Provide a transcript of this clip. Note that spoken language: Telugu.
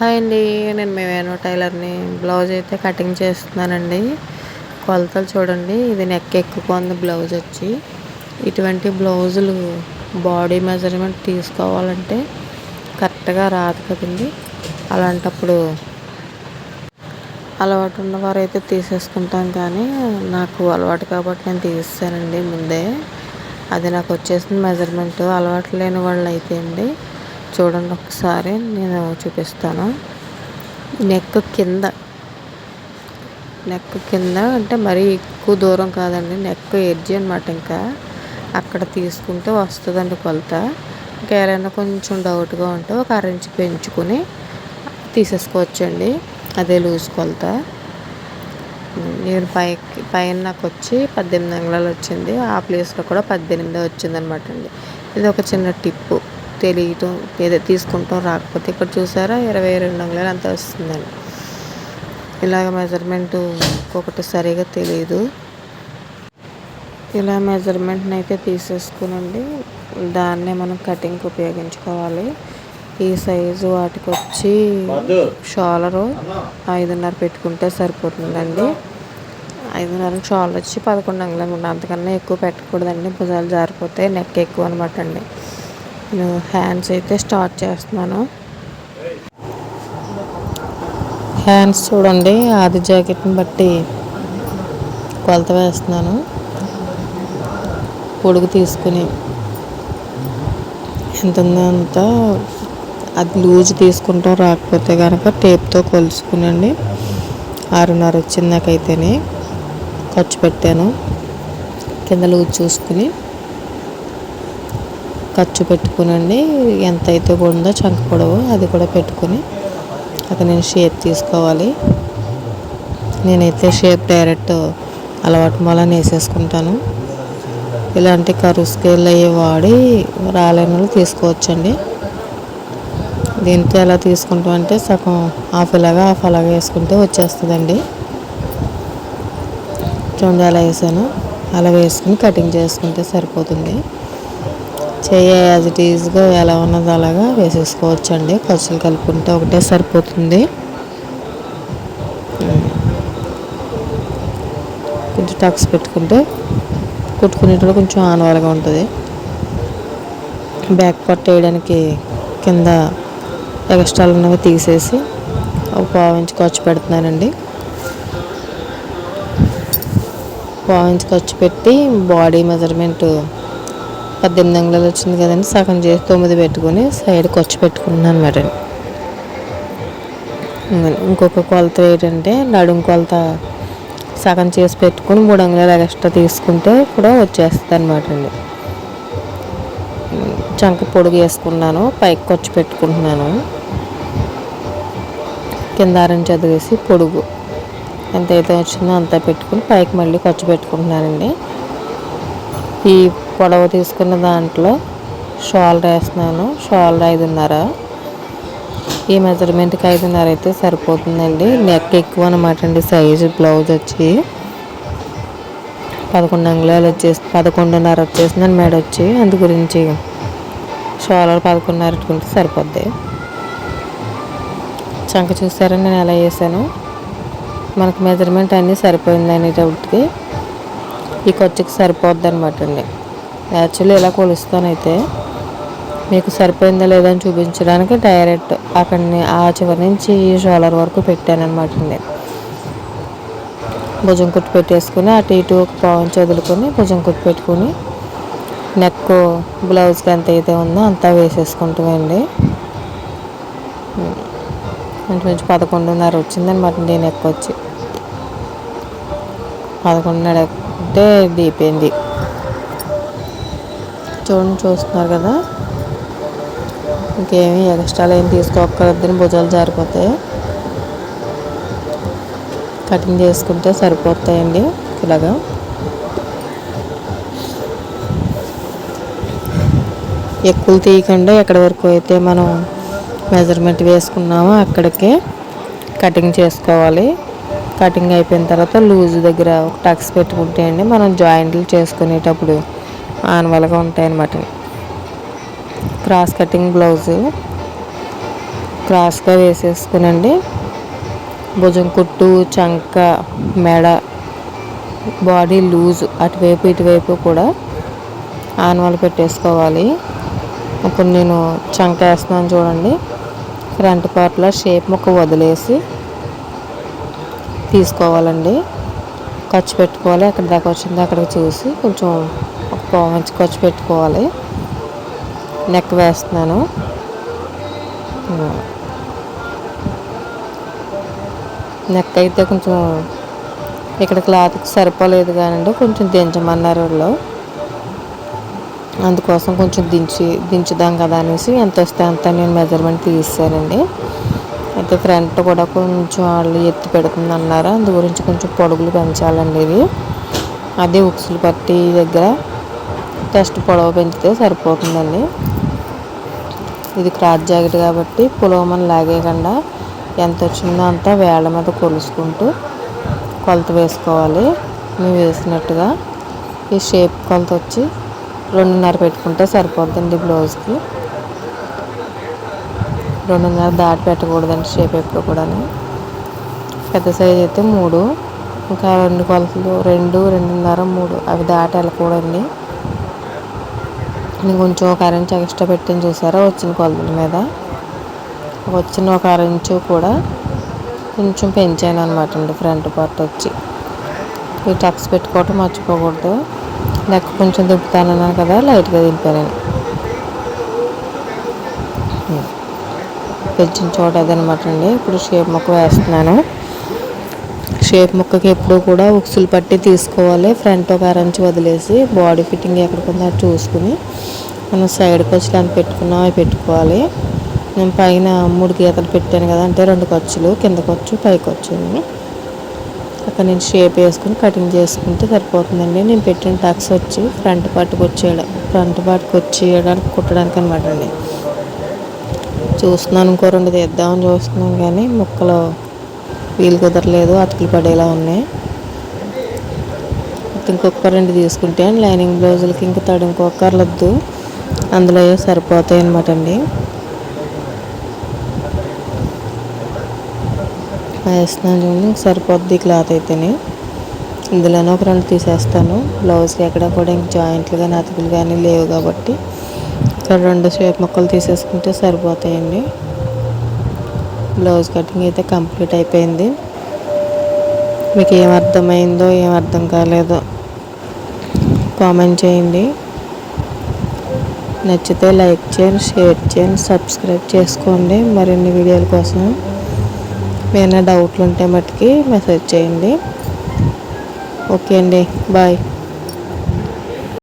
హాయ్ అండి నేను మేమేనో టైలర్ని. బ్లౌజ్ అయితే కటింగ్ చేస్తున్నానండి. కొలతలు చూడండి ఇది నెక్ ఎక్కుకుంది బ్లౌజ్ వచ్చి. ఇటువంటి బ్లౌజులు బాడీ మెజర్మెంట్ తీసుకోవాలంటే కరెక్ట్గా రాదు కదండి. అలాంటప్పుడు అలవాటు ఉన్నవారు అయితే తీసేసుకుంటాం కానీ నాకు అలవాటు కాబట్టి నేను తీసేసానండి ముందే. అది నాకు వచ్చేసిన మెజర్మెంట్. అలవాటు లేని వాళ్ళు అయితే అండి. చూడండి ఒకసారి నేను చూపిస్తాను. నెక్ కింద. నెక్ కింద అంటే మరీ ఎక్కువ దూరం కాదండి నెక్ ఎడ్జ్ అనమాట ఇంకా. అక్కడ తీసుకుంటే వస్తుందండి కొలత. ఇంకా ఎవరైనా కొంచెం డౌట్గా ఉంటే ఒక అరెంజ్ పెంచుకొని పెంచుకుని తీసేసుకోవచ్చండి. అదే లూజ్ కొలత. నేను పైకి పైన నాకు వచ్చి పద్దెనిమిది అంగుళాలు వచ్చింది. ఆ ప్లేస్లో కూడా పద్దెనిమిది వచ్చింది అనమాట అండి. ఇది ఒక చిన్న టిప్పు. తెలియటం ఏదో తీసుకుంటాం రాకపోతే ఇక్కడ చూసారా? ఇరవై రెండు అంగుళాలు అంత వస్తుందండి. ఇలాగ మెజర్మెంట్ ఒక్కొక్కటి సరిగా తెలియదు ఇలా మెజర్మెంట్ని అయితే తీసేసుకునండి. దాన్నే మనం కటింగ్కి ఉపయోగించుకోవాలి. ఈ సైజు వాటికి వచ్చి షాలరు ఐదున్నర పెట్టుకుంటే సరిపోతుందండి. ఐదున్నర షాల్ వచ్చి పదకొండు అంగుళాలు ఉండి అంతకన్నా ఎక్కువ పెట్టకూడదండి. భుజాలు జారిపోతే నెక్ ఎక్కువ అనమాట అండి. నేను హ్యాండ్స్ అయితే స్టార్ట్ చేస్తున్నాను. హ్యాండ్స్ చూడండి ఆది జాకెట్ని బట్టి కొలత వేస్తున్నాను. పొడుగు తీసుకుని ఎంత ఉందో అంత అది లూజ్ తీసుకుంటాం రాకపోతే కనుక టేప్తో కొలుసుకునండి ఆరున్నర వచ్చిందాకైతేనే ఖర్చు పెట్టాను. కింద లూజ్ చూసుకుని ఖర్చు పెట్టుకునండి. ఎంత అయితే ఉందో చంక పొడవు అది కూడా పెట్టుకుని అక్కడ నేను షేప్ తీసుకోవాలి. నేనైతే షేప్ డైరెక్ట్ అలవాటు మూలని వేసేసుకుంటాను. ఇలాంటి కరువు స్కేల్ అయ్యి వాడి రాలేని తీసుకోవచ్చండి. దీంతో ఎలా తీసుకుంటాం అంటే సగం హాఫ్ ఇలాగా హాఫ్ అలాగా వేసుకుంటే వచ్చేస్తుందండి. చూడండి అలా వేసాను. అలా వేసుకుని కటింగ్ చేసుకుంటే సరిపోతుంది. చేయ యాజ్ ఇట్ ఈజ్గా ఎలా ఉన్నదో అలాగా వేసేసుకోవచ్చండి. ఖర్చులు కలుపుకుంటే ఒకటే సరిపోతుంది. కొంచెం టక్స్ పెట్టుకుంటే కుట్టుకునేటప్పుడు కొంచెం ఆనవాలుగా ఉంటుంది. బ్యాక్ పట్ట వేయడానికి కింద ఎక్స్ట్రాలు ఉన్నవి తీసేసి ఒక పావు ఇంచు ఖర్చు పెడుతున్నానండి. పావు ఇంచు ఖర్చు పెట్టి బాడీ మెజర్మెంట్ పద్దెనిమిది అంగుళాలు వచ్చింది కదండి సగం చేసి తొమ్మిది పెట్టుకొని సైడ్ ఖర్చు పెట్టుకున్నాను అనమాట ఇంకొక కొలత ఏంటంటే నడుము కొలత సగం చేసి పెట్టుకుని మూడు అంగుళాలు ఎక్స్ట్రా తీసుకుంటే కూడా వచ్చేస్తుంది అనమాట అండి. చంక పొడుగు వేసుకున్నాను పైకి ఖర్చు పెట్టుకుంటున్నాను. కింద ఆరం చదివేసి పొడుగు. ఎంత అయితే వచ్చిందో అంతా పెట్టుకుని పైకి మళ్ళీ ఖర్చు పెట్టుకుంటున్నానండి. ఈ పొడవు తీసుకున్న దాంట్లో షాల్ వేస్తున్నాను. షాల్ ఐదున్నర. ఈ మెజర్మెంట్కి ఐదున్నర అయితే సరిపోతుందండి. నెక్ ఎక్కువ అనమాట అండి. సైజు బ్లౌజ్ వచ్చి పదకొండు అంగుళాలు వచ్చేసి పదకొండున్నర వచ్చేసిందని మేడ వచ్చి అందు గురించి షోలర్ పదకొండున్నర పెట్టుకుంటే సరిపోద్ది. చంక చూసారని నేను ఎలా వేసాను? మనకు మెజర్మెంట్ అన్నీ సరిపోయింది అనేటప్పటికి ఈ ఖర్చుకి సరిపోద్ది అనమాట అండి. యాక్చువల్లీ ఇలా కొలుస్తానైతే. మీకు సరిపోయిందా లేదా అని చూపించడానికి డైరెక్ట్ అక్కడిని ఆ చివరి నుంచి షోలర్ వరకు పెట్టాను అనమాట అండి. భుజం కుట్టు పెట్టేసుకుని అటు ఇటు ఒక పావు వదులుకొని భుజం కుట్టు పెట్టుకుని నెక్ బ్లౌజ్కి ఎంత అయితే ఉందో అంతా వేసేసుకుంటామండి. మంచి మంచి పదకొండున్నర వచ్చిందనమాట నేను నెక్ వచ్చి. పదకొండున్నర అంటే దిగిపోయింది చూడండి చూస్తున్నారు కదా. ఇంకేమి ఎక్స్ట్రాలు ఏం తీసుకోకర్దని భుజాలు జారిపోతాయి. కటింగ్ చేసుకుంటే సరిపోతాయండి ఇలాగా. ఎక్కువ తీయకుండా ఎక్కడి వరకు అయితే మనం మెజర్మెంట్ వేసుకున్నామో అక్కడికే కటింగ్ చేసుకోవాలి. కటింగ్ అయిపోయిన తర్వాత లూజ్ దగ్గర ఒక టక్స్ పెట్టుకుంటే అండి మనం జాయింట్లు చేసుకునేటప్పుడు ఆనవాలుగా ఉంటాయన్నమాట. క్రాస్ కటింగ్ బ్లౌజు క్రాస్గా వేసేసుకునండి భుజం కుట్టు చంక మెడ బాడీ లూజ్ అటువైపు ఇటువైపు కూడా ఆనవాలు పెట్టేసుకోవాలి. ఇప్పుడు నేను చంక వేస్తున్నాను చూడండి. ఫ్రంట్ పార్ట్లో షేప్ ముక్క వదిలేసి తీసుకోవాలండి. ఖర్చు పెట్టుకోవాలి. అక్కడ దాకా వచ్చిందో అక్కడికి చూసి కొంచెం ఒక పావు ఖర్చు పెట్టుకోవాలి. నెక్ వేస్తున్నాను. నెక్ అయితే కొంచెం ఇక్కడ క్లాత్కి సరిపోలేదు కానండి. కొంచెం దించమన్నారు వాళ్ళు. అందుకోసం కొంచెం దించి దించుదాం కదా అనేసి ఎంత వస్తే అంత నేను మెజర్మెంట్ తీసానండి అయితే ఫ్రంట్ కూడా కొంచెం వాళ్ళు ఎత్తి పెడుతుంది అన్నారు అందు గురించి కొంచెం పొడుగులు పెంచాలండి ఇది అదే ఉక్సులు పట్టి దగ్గర టెస్ట్ పొడవు పెంచితే సరిపోతుందండి. ఇది క్రాస్ జాకెట్ కాబట్టి పులోమని లాగేయకుండా ఎంత వచ్చిందో అంతా వేళ్ళ మీద కొలుసుకుంటూ కొలత వేసుకోవాలి. మేము వేసినట్టుగా ఈ షేప్ కొలత వచ్చి రెండున్నర పెట్టుకుంటే సరిపోద్దండి బ్లౌజ్కి. రెండున్నర దాటి పెట్టకూడదండి షేప్ ఎప్పుడు కూడా పెద్ద సైజ్ అయితే మూడు ఇంకా రెండు కొలతలు రెండు రెండున్నర మూడు అవి దాటి వెళ్ళకూడండి నేను కొంచెం ఒక అరెంచ్ ఎక్స్ట్రా పెట్టిన చూసారా వచ్చిన కొలతల మీద. వచ్చిన ఒక అరెంచు కూడా కొంచెం పెంచాను అనమాట అండి ఫ్రంట్ పార్ట్ వచ్చి. ఈ టక్స్ పెట్టుకోవటం మర్చిపోకూడదు. నెక్ కొంచెం దింపుతానన్నాను కదా లైట్గా దింపాను పెంచిన చోట అదనమాట అండి. ఇప్పుడు షేప్ మొక్క వేస్తున్నాను. షేప్ ముక్కకి ఎప్పుడు కూడా ఉక్సులు పట్టి తీసుకోవాలి. ఫ్రంట్ ఒక అరంచి వదిలేసి బాడీ ఫిట్టింగ్ ఎక్కడికి అది చూసుకుని మనం సైడ్ వచ్చి ఎంత పెట్టుకున్నాం అవి పెట్టుకోవాలి. నేను పైన మూడు గీతలు పెట్టాను కదా అంటే రెండు ఖర్చులు కింద ఖర్చు పైకి వచ్చాను అక్కడ నేను షేప్ వేసుకుని కటింగ్ చేసుకుంటే సరిపోతుందండి. నేను పెట్టిన టక్స్ వచ్చి ఫ్రంట్ పార్ట్కి వచ్చేయడం ఫ్రంట్ పార్ట్కి వచ్చేయడానికి కుట్టడానికి అనమాట అండి. చూస్తున్నాను ఇంకో రెండు తీద్దామని చూస్తున్నాను కానీ ముక్కలు వీలు కుదరలేదు అతుకులు పడేలా ఉన్నాయి. ఇంకొక రెండు తీసుకుంటే లైనింగ్ బ్లౌజులకి ఇంకా తడి ఇంకొకర్లొద్దు అందులో సరిపోతాయి అనమాట అండి. వేస్తున్నాను చూడండి సరిపోద్ది క్లాత్ అయితేనే. ఇందులోనే ఒక రెండు తీసేస్తాను. బ్లౌజ్కి ఎక్కడ కూడా ఇంక జాయింట్లు కానీ అతుకులు కానీ లేవు కాబట్టి రెండు షేప్ ముక్కలు తీసేసుకుంటే సరిపోతాయండి. బ్లౌజ్ కటింగ్ అయితే కంప్లీట్ అయిపోయింది. మీకు ఏం అర్థమైందో ఏం అర్థం కాలేదో కామెంట్ చేయండి. నచ్చితే లైక్ చేయండి షేర్ చేయండి సబ్స్క్రైబ్ చేసుకోండి. మరిన్ని వీడియోల కోసం ఏమైనా డౌట్లు ఉంటే మట్టుకి మెసేజ్ చేయండి. ఓకే అండి. బాయ్.